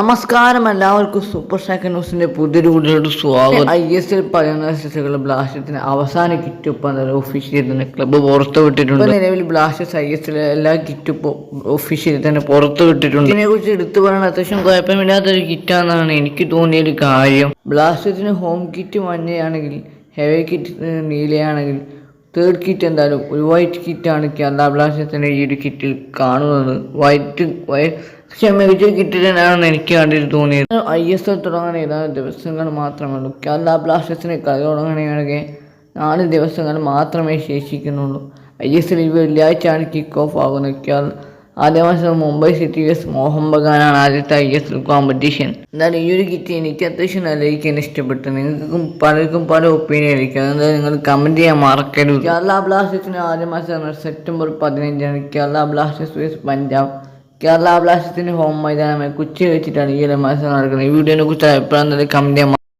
നമസ്കാരം. എല്ലാവർക്കും super second ന്യൂസിന്റെ പുതിയൊരു കൂടുതലോട് സ്വാഗതം. ഐ എസ് എൽ പതിനൊന്ന് സീസണുകൾ ബ്ലാസ്റ്റേഴ്സിന് അവസാന കിറ്റുപ്പ് ഒഫീഷ്യലി തന്നെ ക്ലബ്ബ് പുറത്തു വിട്ടിട്ടുണ്ട്. നിലവിൽ ബ്ലാസ്റ്റേഴ്സ് ഐ എസ് എൽ എല്ലാ കിറ്റുപ്പ് ഒഫീഷ്യലി തന്നെ പുറത്തു വിട്ടിട്ടുണ്ട്. ഇതിനെ കുറിച്ച് എടുത്തു പറയാൻ അത്യാവശ്യം കുഴപ്പമില്ലാത്തൊരു കിറ്റാണെന്നാണ് എനിക്ക് തോന്നിയ ഒരു കാര്യം. ബ്ലാസ്റ്റേഴ്സിന് ഹോം കിറ്റ് മഞ്ഞയാണെങ്കിൽ ഹെവി കിറ്റ് നീലയാണെങ്കിൽ തേർഡ് കിറ്റ് എന്തായാലും? ഒരു വൈറ്റ് കിറ്റാണ് കേരള ബ്ലാസ്റ്റേഴ്സിന്റെ ഈ ഒരു കിറ്റിൽ കാണുന്നത്. വൈറ്റ് പക്ഷേ മികച്ച കിറ്റ് തന്നെയാണെന്ന് എനിക്ക് കണ്ടിട്ട് തോന്നിയത്. ഐ എസ് എൽ തുടങ്ങാൻ ഏതാനും ദിവസങ്ങൾ മാത്രമേ ഉള്ളൂ. കേരള ബ്ലാസ്റ്റേഴ്സിന് കളി തുടങ്ങുകയാണെങ്കിൽ നാല് ദിവസങ്ങൾ മാത്രമേ ശേഷിക്കുന്നുള്ളൂ. ഐ എസ് എൽ വെള്ളിയാഴ്ചയാണ് കിക്ക് ഓഫ് ആകുന്നത്. കേരള ആദ്യ മാസം മുംബൈ സിറ്റി എസ് മോഹൻ ബഗാനാണ് ആദ്യത്തെ ഐ എസ് എൽ കോമ്പറ്റീഷൻ എന്നാൽ ഈ ഒരു കിറ്റ് എനിക്ക് അത്യാവശ്യം നല്ല രീതിക്ക് ഇഷ്ടപ്പെട്ടു. നിങ്ങൾക്കും പലർക്കും പല ഒപ്പീനിയൻ ആയിരിക്കും. അതെന്തായാലും നിങ്ങൾ കമന്റ് ചെയ്യാൻ മറക്കരുത്. കേരള ബ്ലാസ്റ്റേഴ്സിന് ആദ്യ മാസം സെപ്റ്റംബർ പതിനഞ്ചാണ് കേരള ബ്ലാസ്റ്റേഴ്സ് വേഴ്സ് പഞ്ചാബ്. കേരള ബ്ലാസ്റ്റേഴ്സിന് ഹോം മൈതാനമായി കൊച്ചി വെച്ചിട്ടാണ് ഈ ഒരു മത്സരം നടക്കുന്നത്. ഈ വീഡിയോനെ കുറിച്ച് അഭിപ്രായം കമന്റ് ചെയ്യാൻ